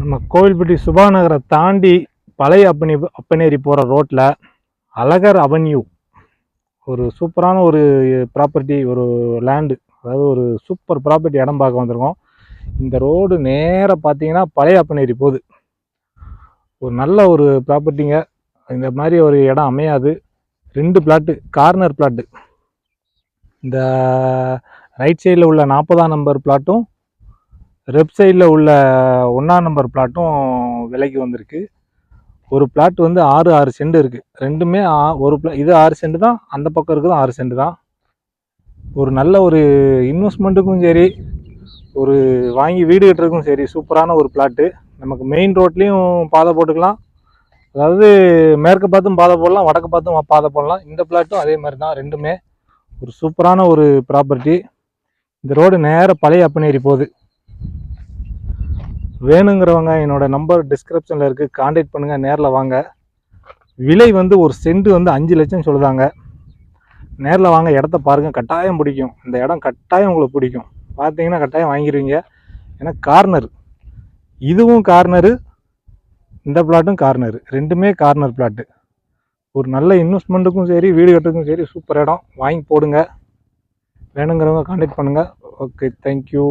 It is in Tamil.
நம்ம கோவில்பட்டி சுபாநகரை தாண்டி பழைய அப்பனி அப்பனேரி போகிற ரோட்டில் அழகர் அவென்யூ. ஒரு சூப்பரான ஒரு ப்ராப்பர்ட்டி ஒரு லேண்டு. அதாவது ஒரு சூப்பர் ப்ராப்பர்ட்டி இடம் பார்க்க வந்திருக்கோம். இந்த ரோடு நேராக பார்த்தீங்கன்னா பழைய அப்பனேரி போகுது. ஒரு நல்ல ஒரு ப்ராப்பர்ட்டிங்க. இந்த மாதிரி ஒரு இடம் அமையாது. ரெண்டு பிளாட்டு கார்னர் பிளாட்டு. இந்த ரைட் சைடில் உள்ள நாற்பதாம் நம்பர் பிளாட்டும் லெஃப்ட் சைடில் உள்ள ஒன்றாம் நம்பர் பிளாட்டும் விலைக்கு வந்திருக்கு. ஒரு பிளாட் வந்து ஆறு ஆறு சென்ட் இருக்குது ரெண்டுமே ஒரு பிளா இது ஆறு சென்ட் தான் அந்த பக்கம் இருக்குது ஆறு சென்ட் தான். ஒரு நல்ல ஒரு இன்வெஸ்ட்மெண்ட்டுக்கும் சரி ஒரு வாங்கி வீடு கட்டுறதுக்கும் சரி சூப்பரான ஒரு பிளாட்டு நமக்கு மெயின் ரோட்லேயும் பாதை போட்டுக்கலாம். அதாவது மேற்கு பார்த்தும் பாதை போடலாம் வடக்கு பார்த்தும் பாதை போடலாம். இந்த பிளாட்டும் அதே மாதிரி தான் ரெண்டுமே. ஒரு சூப்பரான ஒரு ப்ராப்பர்ட்டி இந்த ரோடு நேர பழைய அப்பனேரி போகுது. வேணுங்கிறவங்க என்னோடய நம்பர் டிஸ்கிரிப்ஷனில் இருக்குது காண்டாக்ட் பண்ணுங்கள் நேரில் வாங்க. விலை வந்து ஒரு சென்ட் வந்து அஞ்சு லட்சம் சொல்லுதாங்க. நேரில் வாங்க இடத்த பாருங்கள் கட்டாயம் பிடிக்கும். இந்த இடம் கட்டாயம் உங்களுக்கு பிடிக்கும். பார்த்தீங்கன்னா கட்டாயம் வாங்கிடுவீங்க ஏன்னா கார்னர் இதுவும் கார்னரு இந்த பிளாட்டும் கார்னரு ரெண்டுமே கார்னர் பிளாட்டு ஒரு நல்ல இன்வெஸ்ட்மெண்ட்டுக்கும் சரி வீடு கட்டுறதுக்கும் சரி சூப்பர் இடம். வாங்கி போடுங்க. வேணுங்கிறவங்க காண்டாக்ட் பண்ணுங்கள் ஓகே தேங்க்யூ